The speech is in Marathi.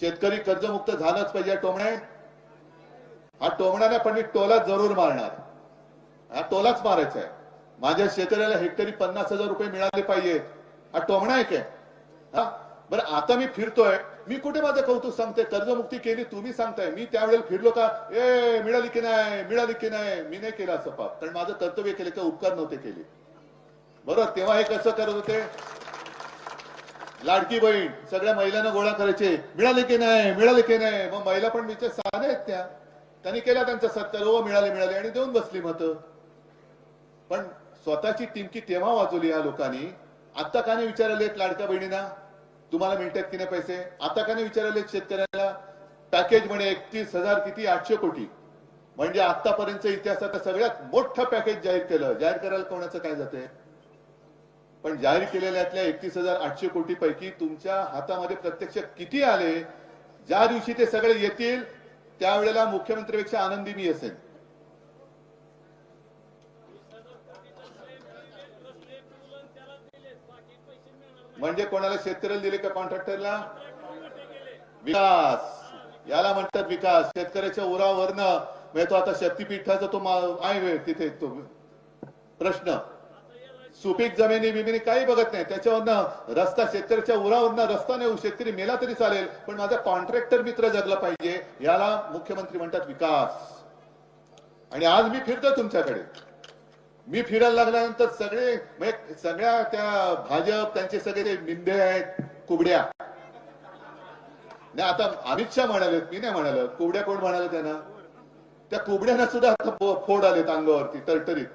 शेतकरी कर्जमुक्त झालाच पाहिजे टोमणे हा टोमणा पण मी टोला जरूर मारणार. हा टोलाच मारायचा आहे. माझ्या शेतकऱ्याला हेक्टरी पन्नास हजार रुपये मिळाले पाहिजे. हा टोमणा आहे काय? हा? बरं आता मी फिरतोय. मी कुठे माझं कौतुक सांगते? कर्जमुक्ती केली तुम्ही सांगताय. मी त्यावेळेला फिरलो का? ए मिळाली की नाही? मिळाली की नाही? मी नाही केलं असं पाप. कारण माझं कर्तव्य केले का उपकार नव्हते केले. बरोबर तेव्हा हे कसं करत होते? लाडकी बहीण सगळ्या महिलांना गोळा करायचे. मिळाले की नाही? मिळाले की नाही? मग महिला पण विचार सहा आहेत त्या. त्यांनी केला त्यांचा सत्कार हो मिळाले मिळाले आणि देऊन बसली मत. पण स्वतःची टिमकी तेव्हा वाजवली या लोकांनी. आता का नाही विचारले लाडक्या बहिणींना तुम्हाला मिळतात की नाही पैसे? आता का नाही विचारले शेतकऱ्याला पॅकेज म्हणे एकतीस हजार किती? आठशे कोटी. म्हणजे आतापर्यंत इतिहासात सगळ्यात मोठं पॅकेज जाहीर केलं. जाहीर करायला कोणाचं काय जाते पण जाहीर केलेल्यातल्या एकतीस हजार आठशे कोटी पैकी तुमच्या हातामध्ये प्रत्यक्ष किती आले ज्या दिवशी ते सगळे येतील त्यावेळेला मुख्यमंत्रीपेक्षा आनंदी मी असेल म्हणजे कोणाला शेतकऱ्याला दिले का कॉन्ट्रॅक्टरला? विकास. याला म्हणतात विकास. शेतकऱ्याच्या उरावरनं म्हणजे तो आता शक्तीपीठाचा तो आहे तिथे तो प्रश्न. सुपीक जमिनी बिमिनी काही बघत नाही. त्याच्यावरनं रस्ता शेतकऱ्याच्या उरावरनं रस्ता नेऊ शेतकरी मेला तरी चालेल. पण माझा कॉन्ट्रॅक्टर मित्र जगला पाहिजे याला मुख्यमंत्री म्हणतात विकास. आणि आज मी फिरतो तुमच्याकडे. मी फिरायला लागल्यानंतर सगळे म्हणजे सगळ्या त्या भाजप त्यांचे सगळे ते निंदे आहेत कुबड्या. नाही आता अमित शहा म्हणाले मी नाही म्हणाल. कुबड्या कोण म्हणाले त्यांना? त्या कुबड्यांना सुद्धा आता फो- फोड आलेत अंगावरती तरतरीत.